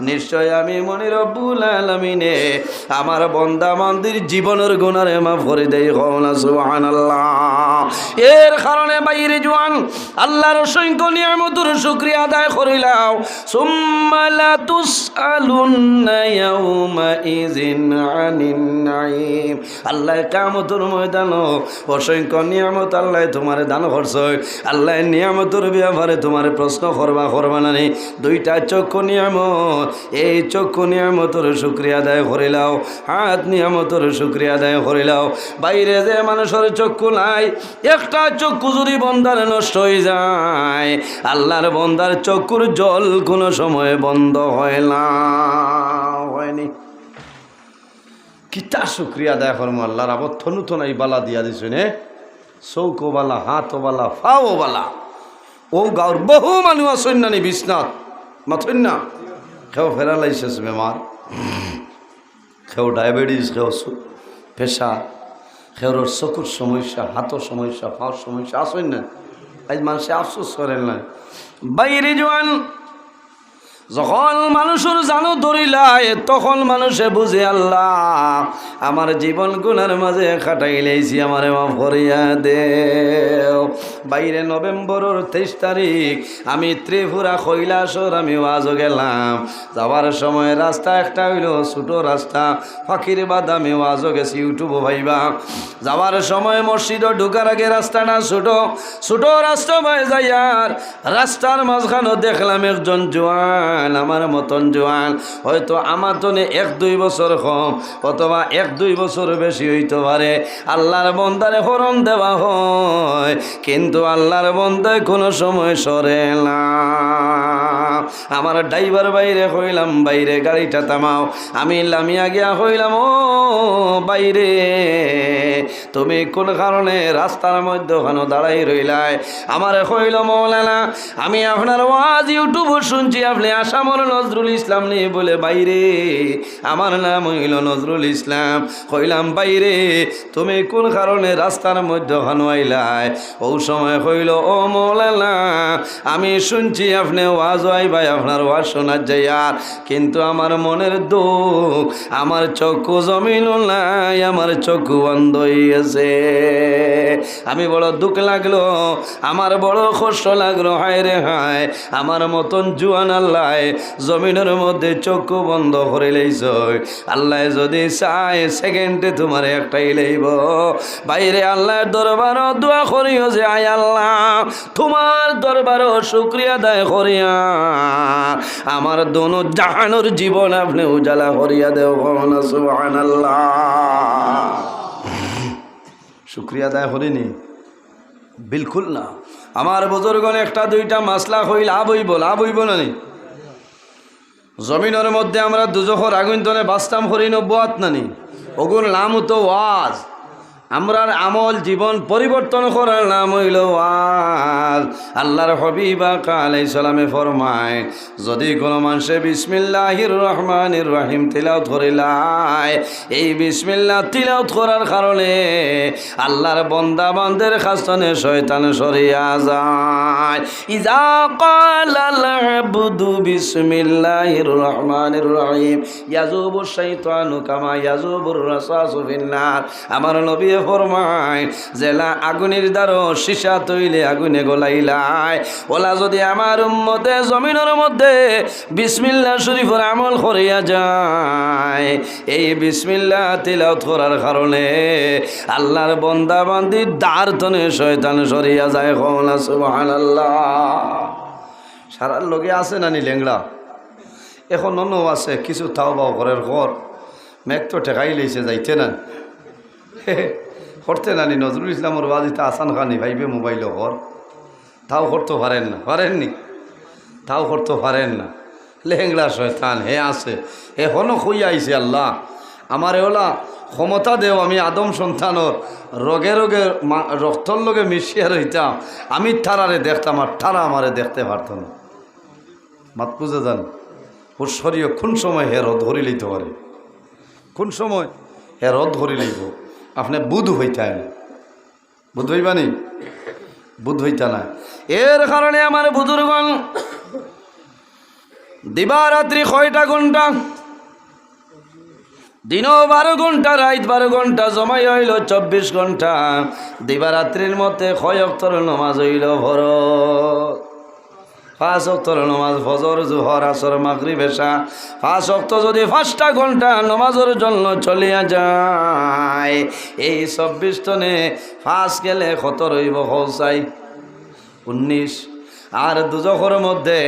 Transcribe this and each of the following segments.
নিশ্চয় আমি মনে রব্বুল আলমিনে আমার বন্দা মন্দির জীবনের গুণারে মা ভরে দেই সুহান সুবহানাল্লাহ। এর কারণে বাইরে জোয়ান, আল্লাহর অসংখ্য নিয়ামতের শুকরিয়া আদায় করিলাও সুম্মা লা তুসআলুন্না ইয়াউমা ইযিন আনিন নাঈম। আল্লাহ কিয়ামতের ময়দান অসংখ্য নিয়ামত আল্লাহ তোমার দান করছে। আল্লাহ নিয়ামতের ব্যাপারে তোমার প্রশ্ন করবা করবা না নি? দুইটা চক্ষু নিয়ামত, এই চক্ষু নিয়ামতের শুক্রিয়া আদায় করিলাও, হাত নিয়ামতের শুক্রিয়া আদায় করিলাও। বাইরে যে মানুষের চক্ষু নাই একটা চক্ষু যদি বন্দার নষ্ট হয়ে যায়। আল্লাহর বন্দার চক্ষুর জল কোনো সময় বন্ধ হয় না, হয়নি। কিতা শুক্রিয়া আদায় করব আল্লাহর আবার থনু থনাই বালা দিয়া দিছে নে। চৌকো বালা, হাতও বালা, ফাও বালা। ও গাঁর বহু মানুষ আসেন না নি বিশ্বনাথ। মাথইন না কেউ ফেরালাইছিস বেমার কেউ ডায়াবেটিস কেউ পেশা। কেউর চকুর সমস্যা হাতর সমস্যা পাওয়ার সমস্যা, আসেন না। আজ মানুষে আফসোস করেন না। বাইরে জোয়ান যখন মানুষের জানো ধরিলাই তখন মানুষে বুঝে, আল্লাহ, আমার জীবন গুণার মাঝে খাটাইলেছি আমার মা ভরিয়া দেও। বাইরে নভেম্বরের তেইশ তারিখ, আমি ত্রিপুরা কৈলাসর আমি ওয়াজ গেলাম। যাওয়ার সময় রাস্তা একটা হইল, ছোটো রাস্তা, ফাঁকির বাদ আমি ওয়াজও গেছি ইউটিউব ভাইবা যাওয়ার সময় মসজিদও ঢুকার আগে রাস্তাটা ছোটো ছোটো রাস্তা ভাই যাই আর রাস্তার মাঝখানে দেখলাম একজন জোয়ান। আমার মতন জোয়ান। হয়তো আমার তনে এক, দুই বছর কম, অথবা এক, দুই বছর বেশি হইতে পারে। আল্লাহর বন্দারে হরণ দেওয়া হয়, কিন্তু আল্লাহর বন্দায় কোনো সময় সরে না। আমার ড্রাইভার বাইরে হইলাম, বাইরে গাড়িটা থামাও। আমি লামিয়া গিয়া হইলাম, ও বাইরে। তুমি কোন কারণে রাস্তার মধ্যে দাঁড়াই রইলাই? আমার হইল মৌলানা, আমি আপনার ওয়াজ ইউটিউব শুনছি, আপনি আসামর নজরুল ইসলাম নেই বলে বাইরে। আমার নাম হইল নজরুল ইসলাম কইলাম বাইরে। তুমি কোন কারণে রাস্তার মধ্যে ওখানে আইলাই? ও সময় হইল, ও মৌলানা, আমি শুনছি আপনি ওয়াজ আই ভাই, আপনার ওয়াজ শোনার যাই আর। কিন্তু আমার মনের দুঃখ, আমার চক্ষু জমিন নাই, আমার চক্ষু বন্ধ হইয়াছে। আমি বড় দুঃখ লাগল, আমার বড় কষ্ট লাগল, হায় রে হায়। আমার মতন জুয়ান আল্লাহ, জমিনের মধ্যে চক্ষু বন্ধ করে লইছ। আল্লাহ যদি চায় সেকেন্ডে তোমার একটাই লইব। বাইরে আল্লাহর দরবার দোয়া করিও যে, আয় আল্লাহ, তোমার দরবারও শুক্রিয়া দায় করিয়া। আমার দোনো জাহানোর জীবন আপনি উজালা করিয়া দেও কখন সুহান শুক্রিয়া দায় করিনি। বিলকুল না। আমার বুজুর্গন একটা দুইটা মাসলা হইল লাভ হইব লাভ হইব না জমিনের মধ্যে আমরা দুজখর আগুন তনে বাস্তাম হরি নব্বত নানি ওগুর নাম তো ওয়াজ। আমরার আমল জীবন পরিবর্তন করার নাম হইল ওয়াজ। আল্লাহর হবিবা কালাই সালামে ফরমায়, যদি কোনো মানুষে বিসমিল্লাহির রহমানির রহিম তিলাওত করিলায় এই বিসমিল্লাহ তিলাওত করার কারণে আল্লাহর বন্দা বান্দের খাস্তনে শয়তান সরিয়া যায়। ইজা কালাল আবদু বিসমিল্লাহির রহমানির রহিম, ইয়াজুবু শাইতানু কামা ইয়াজুবুর রাসাসু ফিন্নার আমার নবী ফরমায়, জেলা আগুনের দ্বারো সীসা তৈলে আগুনে গলাইলাই ওলা যদি আমার উম্মতে জমিনের মধ্যে বিসমিল্লা শরীফের আমল করিয়া যায়, এই বিসমিল্লা তিলাওত করার কারণে আল্লাহর বন্দা বান্দির দ্বার তনে শয়তান সরিয়া যায় কমলা সুবহানাল্লাহ। সারার লগে আছে নানি লেংড়া? এখন অন্য আছে, কিছু তাও বাও ঘরের ঘর। মেঘ তো ঠেকাই লইছে, যাইতে না। করতে নানি নজরুল ইসলামর বাজিতে আসান খানি, ভাইবে মোবাইল ঘর তাও করতে পারেন না পারেননি তাও করতে পারেন না। লেহেংলা শয়তান, হে আছে, হে এখনও খুই আইছে আল্লাহ। আমার ওলা ক্ষমতা দেও, আমি আদম সন্তানর রোগে রোগে রক্তর লগে মিশিয়ে রইতাম। আমি ঠারারে দেখতাম, আর ঠারা আমারে দেখতে পারত না। মাত বুঝে যান, ওর কোন সময় হে রদ ধরি লইতে পারে কোন সময় হে রদ ধরি লইব আপনি বুধ হইতে না বুধ হইবানি বুধ হইতা না। এর কারণে আমার বুধুরগণ দিবারাত্রি কয়টা ঘণ্টা দিনও বারো ঘণ্টা রাত বারো ঘণ্টা জমাই হইল চব্বিশ ঘণ্টা দিবারাত্রির মধ্যে কয় অক্তর নমাজ হইল ভরত পাঁচ অক্তর নমাজ, ফজর, জোহর, আসর মাগরি বেশা পাঁচ অক্ত যদি পাঁচটা ঘণ্টা নমাজের জন্য চলিয়া যায়, এই চব্বিশ টনে পাঁচ গেলে কত রইব হৌসাই উনিশ। আর দুজখর মধ্যে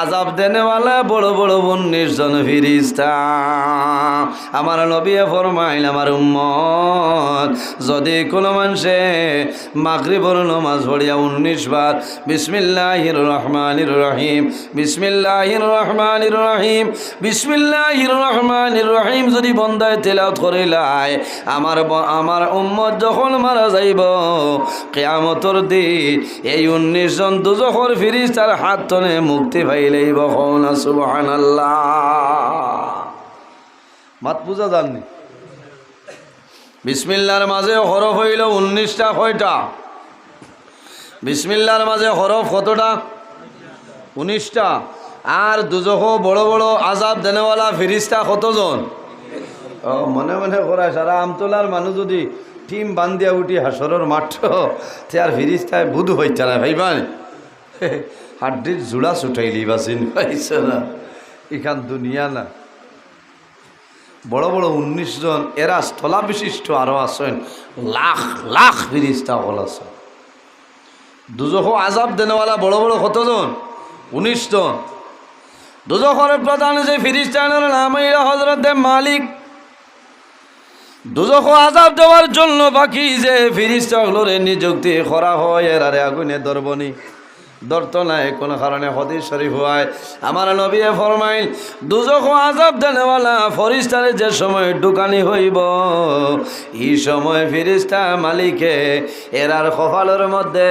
আজাব দেনেওয়ালা বড় বড় উনিশ জন ফিরিস্তা। আমার নবিয়ে ফরমাইল, আমার উম্মত, যদি কোনো মানুষে মাগরিবর নমাজ পড়িয়া উনিশ বার, বিসমিল্লাহির রহমানির রহিম, বিসমিল্লাহির রহমানির রহিম, বিসমিল্লাহির রহমানির রহিম যদি বন্দায় তেলাওত করিলাই আমার আমার উম্মত যখন মারা যাইব, কেয়ামতর দিন এই উনিশ জন দুজখর ফিরিস তার হাত তনে মুক্তি পাইলেই বখন সুবহান মাত পূজা জাননি বিসমিল্লার মাঝে হরফ হইল উনিশটা কয়টা? বিসমিল্লার মাঝে হরফ কতটা? উনিশটা। আর দুজখ বড় বড় আজাব দেনেওয়ালা ফিরিস্তা কতজন? ও মনে মনে করায় সারা আমতলার মানুষ যদি টিম বান্ধিয়া উঠি হাসরের মাঠ তে আর ফিরিস্তায় বুধ হইতে না ভাইবান হাড্ডির জোড়া ছুটাইলি বাসিন পাইছে না। এখান দুনিয়া না। বড় বড় উনিশ জন, এরা স্থলা বিশিষ্ট আরও আছেন। লাখ লাখ ফিরিস্তা হল আছে। দুজখ আজাব দেনেওয়ালা বড় বড় কতজন? উনিশ জন। দুজখরের প্রধান যে ফিরিস্তানের নাম হজরত মালিক। দুজখ আজাব দেওয়ার জন্য বাকি যে ফিরিস্তাগুলোরে নিযুক্তি করা হয় এর আরে আগুনে দরবনি দর্ত নাই, কোন কারণে হদিস শরীফ হয়। আমার নবী ফরমাইল দুজখ আজাব দেনেওয়ালা ফরিস্তারে যে সময় দোকানি হইব, এই সময় ফিরিস্তা মালিকে, এরার কপালের মধ্যে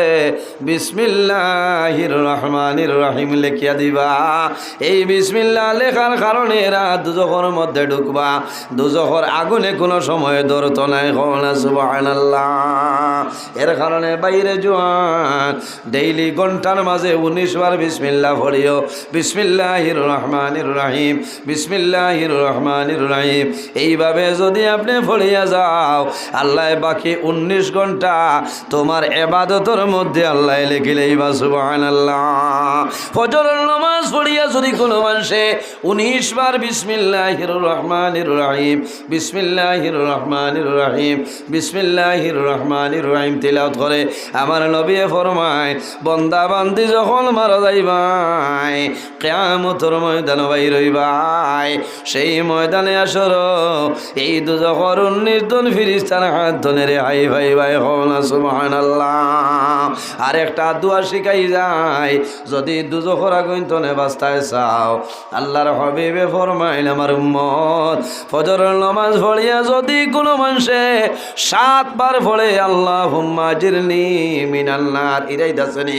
বিসমিল্লাহির রহমানির রহিম লেখিয়া দিবা। এই বিসমিল্লাহ লেখার কারণে এরা দুজখর মধ্যে ঢুকবা। দুজখর আগুনে কোনো সময় নাই হনা সুবহানাল্লাহ। এর কারণে বাইরে জোয়ান, ডেইলি ঘণ্টার মাঝে উনিশ বার বিসমিল্লাহ পড়িও। বিসমিল্লাহির রহমানির রহিম, বিসমিল্লাহির রহমানির রহিম। এইভাবে যদি আপনি পড়িয়া যাও, আল্লাহ বাকি উনিশ ঘণ্টা তোমার এবাদতর মধ্যে আল্লাহ লিখিলেই বা সুবহানাল্লাহ। ফজরের নামাজ পড়িয়া যদি কোনো মানুষে উনিশ বার বিসমিল্লাহির রহমানির রহিম, বিসমিল্লাহির রহমানির রহিম, বিসমিল্লাহির রহমানির রহিম তিলাওয়াত করে, আমার নবী ফরমায় বন্দা বান্দি যখন মারা যাইবাই কেয়ামতর ময়দান বাই রইবাই সেই ময়দানে আসর এই দুজখর উনিশ জন ফিরিস্তান হাত ধনে রে, হাই ভাই ভাই হন সুবহানাল্লাহ। আর একটা দোয়া শিখাই যায় যদি দুজখর আগুন তনে বাস্তায় চাও, আল্লাহর হবিবে ফরমাইল আমার উম্মত। ফজরের নমাজ পড়িয়া যদি কোনো মানুষে সাতবার পড়ে আল্লাহ হুম্মা জিরনি মিনাল্লার ইরাই দাসনি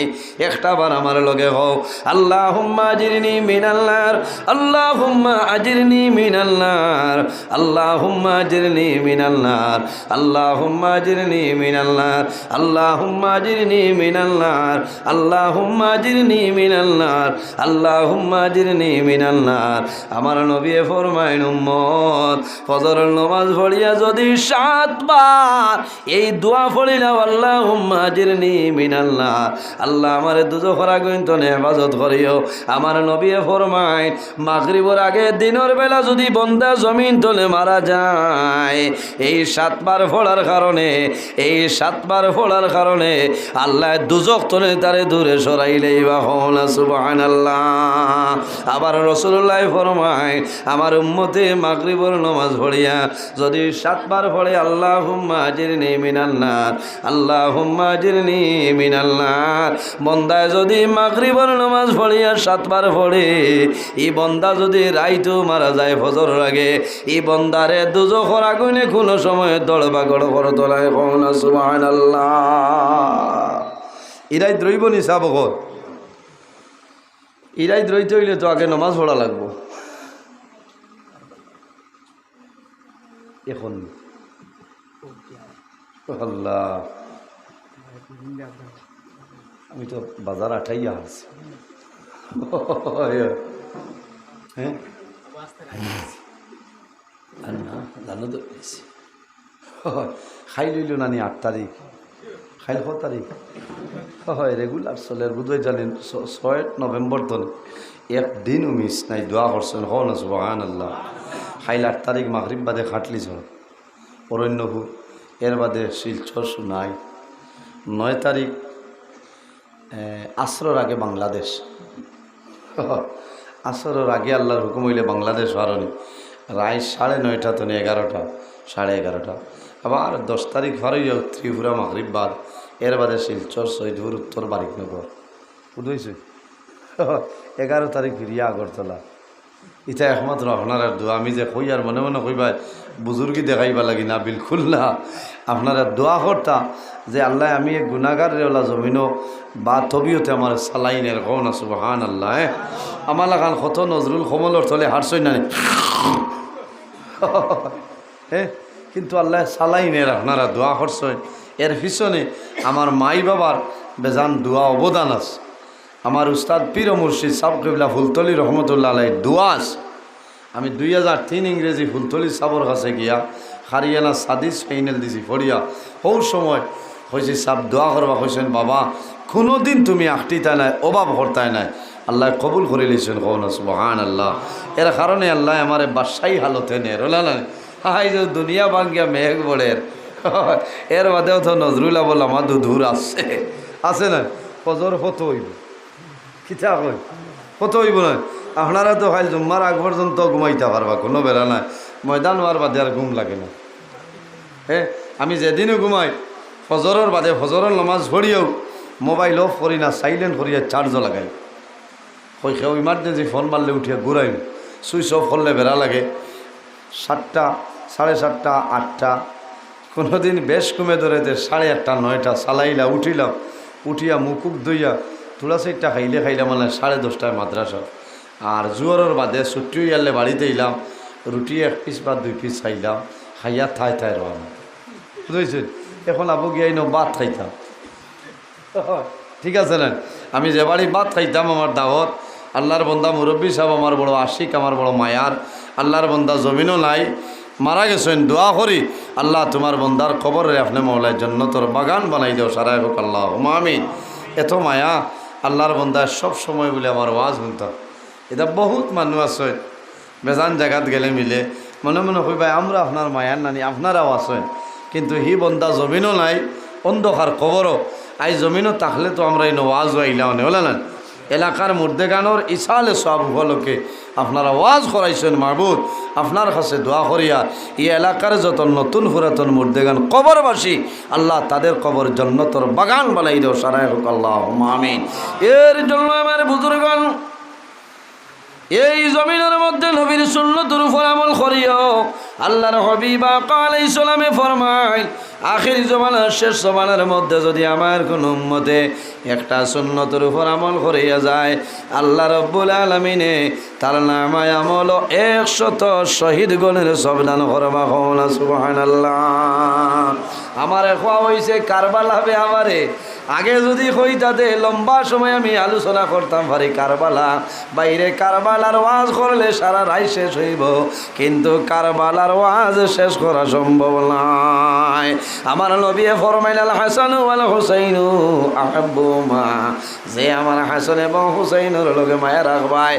একটা বার আমার লগে হও। আল্লাহ হুম্মা জিরনি মিনাল্লার আল্লাহ হুম্মা আজিরনি মিনাল্লার আল্লাহ হুম্মা জিরনি মিনাল্লার আল্লাহ হুম্মা জিরনি মিনাল্লার আল্লাহ হুম্মা জিরনি মিনাল্লার আল্লাহ হুম্মা জিরনি মিনাল্লার আল্লাহ হুম্মা জিরনি মিনাল্লার আমার নবী ফরমাইন, উম্মত, ফজরের নামাজ পড়িয়া যদি সাতবার এই দোয়া পড়িলাম আল্লাহ হুম্মা জিরনি মিনাল্লার আল্লাহ আমার দুজো খরা গইন্ত হেফাজত করিও। আমার নবী ফরমাইন মাগরিবর আগে দিনের বেলা যদি বন্দা জমিন তলে মারা যায়, এই সাতবার ফোড়ার কারণে, এই সাতবার ফোড়ার কারণে আল্লাহ দুজক তলে তারে দূরে সরাইলেই বা হন সুবাহান আল্লাহ আবার রসুল্লাহ ফরমায়, আমার উম্মতে মাগরিবর নমাজ পড়িয়া যদি সাতবার পড়ে আল্লাহ হুম্মা জিরনি মিনাল্লার আল্লাহ হুম্মা জিরনি মিনাল্লার বন্দায় যদি মাগরিবর নমাজ পড়িয়া সাতবার পড়ে এই বন্দা যদি রাইতো মারা যায় ফজর আগে এই বন্দারে দুজখর আগুনে কোনো সময় দড় বা গড় গড় তোলায় কখন সুবাহান ইরাই দ্রৈব নিশা বকর ইরাই দ্রৈত হইলে তো আগে নমাজ পড়া লাগবো। এখন। আল্লাহ। আমি তো বাজার আঠাইয়া আছি। হ্যাঁ? না, জানো তো খাই লইল নানি আট তারিখ? খাইল ক তারিখ? হয় রেগুলার চলে, বুধই জানেন ছয় নভেম্বর তো একদিনও মিস নাই, দোয়া করছেন হ না সুবাহান আল্লাহ খাইল আট তারিখ, মাগরিব বাদে খাটলি খাটলিছ অরণ্যভূ, এর বাদে শিলচর নাই। নয় তারিখ আসরর আগে বাংলাদেশ। আসরের আগে আল্লাহর হুকুম হইলে বাংলাদেশ হারণি রায় সাড়ে নয়টা তো এগারোটা, সাড়ে এগারোটা। আবার দশ তারিখ হারই ত্রিপুরা, মাগরিব বাদ। এর বাদে শিলচর, সৈদপুর, উত্তর বারিকনগর। বুঝেছি এগারো তারিখ ফিরিয়া আগরতলা। ইটা একমাত্র আপনার আর দোয়া। আমি যে কই আর মনে মনে কইবা বুজুর্গি দেখাইবা লাগি না, বিলকুল না। আপনারা দোয়া করতা যে আল্লাহ আমি এক গুণাগার রেওলা জমিনও বা তবিওতে আমার সালাইনের কন আছো হান আল্লাহ আমার লাগান কত নজরুল কমলর তলে হারছই না কিন্তু আল্লাহ সালাইনের আপনারা দোয়া করছেন এর পিছনে আমার মাই বাবার বেজান দোয়া অবদান আছে। আমার উস্তাদ পীর মুর্শিদ সাবকিবলা ফুলতলি রহমতুল্লাহ আলাই দোয়াস আমি দুই হাজার তিন ইংরেজি ফুলতলি সাবর কাছে গিয়া হারিয়ানা সাদিস ফাইনাল দিছি ফরিয়া সৌ সময়। হয়েছে সাব দোয়া করবা, কইছেন, বাবা কোনো দিন তুমি আখটিতাই নাই অভাব হরতাই নাই। আল্লাহ কবুল করে লিছেন কৌন সুবহান আল্লাহ এর কারণে আল্লাহ আমার বাসাই হালতে নে, রোলা না হাই যে দুনিয়া ভাঙ্গিয়া মেঘ বড়ের এর বাদেও তো নজরুল আবুল আমার দুধুর আছে। আছে না? ফজর ফতো হইব। কিতা কই কত হইব না? আপনারা তো খাইল জুম্মার আগ পর্যন্ত ঘুমাইতে পারবা, কোনো বেড়া নাই। ময়দান হওয়ার বাদে আর ঘুম লাগে না। হ্যাঁ আমি যেদিনও ঘুমাই ফজরের বাদে ফজরের নামাজ পড়িও মোবাইল অফ করি না সাইলেন্ট করিয়া চার্জও লাগাই। কেউ ইমার্জেন্সি ফোন মারলে উঠিয়া ঘুরাই সুইচ অফ করলে বেড়া লাগে। সাতটা সাড়ে সাতটা আটটা কোনো দিন বেশ কমে ধরেতে সাড়ে আটটা নয়টা সালাইলা উঠিলাম উঠিয়া মুকুক ধুইয়া তুলা চাইটা খাইলে খাইলাম মানে সাড়ে দশটায় মাদ্রাসা আর জুয়ারের বাদে ছুটি ইয়ালে বাড়িতে এলাম। রুটি এক পিস বা দুই পিস খাইলাম খাইয়া থাই থাই রওনা বুঝেছেন এখন আবু গিয়ে নো ভাত খাইতাম ঠিক আছে না? আমি যে বাড়ি ভাত খাইতাম আমার দাওয়াত আল্লাহর বন্দা মুরব্বী সাহেব আমার বড় আশিক আমার বড় মায়ার আল্লাহর বন্দা জমিনও নাই। মারা গেছেন, দোয়া করি। আল্লাহ তোমার বন্দার খবরে আপনি মৌলায় জন্নতর বাগান বানাই দেও, সারাই হোক আল্লাহ মামিন এত মায়া, আল্লাহর বন্দায় সব সময় বলে আমার ওয়াজ শুনতাম। এটা বহুত মানুষ আছে বেজান জায়গাত গেলে মিলে। মনে মনে কইবাই আমরা আপনার মায়ার নানি, আপনারাও আছেন। কিন্তু হি বন্দা জমিনও নাই, অন্ধকার খবরও আই জমিনও থাকলে তো আমরা এই ওয়াজ আইলাম হলে না? এলাকার মুর্দেগানোর ইসালে সব উপলক্ষে আপনারা ওয়াজ করাইছেন মাহবুদ আপনার কাছে দোয়া করিয়া এই এলাকার যত নতুন পুরাতন মুর্দেগান কবরবাসী, আল্লাহ তাদের কবর জন্নতর বাগান বানাই দেও, সারাই হোক আল্লাহ আমিন। এর জন্য আমার বুজুর্গান এই জমিনের মধ্যে নবীর সুন্নতুর উপর আমল করিও। আল্লাহর হবিবা কাল ইসলামে ফরমাই আখির জমানার শেষ জমানার মধ্যে যদি আমার কোন উম্মতে একটা সুন্নতের উপর আমল করিয়া যায়, আল্লাহ রব্বুল আলমিনে তার নামায় আমল একশত শহীদ গণের সবদান করবা কমলা সুবাহান আল্লাহ আমার খোয়া হয়েছে কারবাল হবে আমারে। আগে যদি কইতাতে লম্বা সময় আমি আলোচনা করতাম পারি কারবালা, বাইরে কারবালার ওয়াজ করলে সারা রায় শেষ হইব। কিন্তু কারবালার ওয়াজ শেষ করা সম্ভব নয়। আমার নবী ফরমাইল, আল হাসান ওয়াল হুসাইনু আহাব্বু মা যে আমার হাসান এবং হুসাইনের লগে মায়া রাখবায়।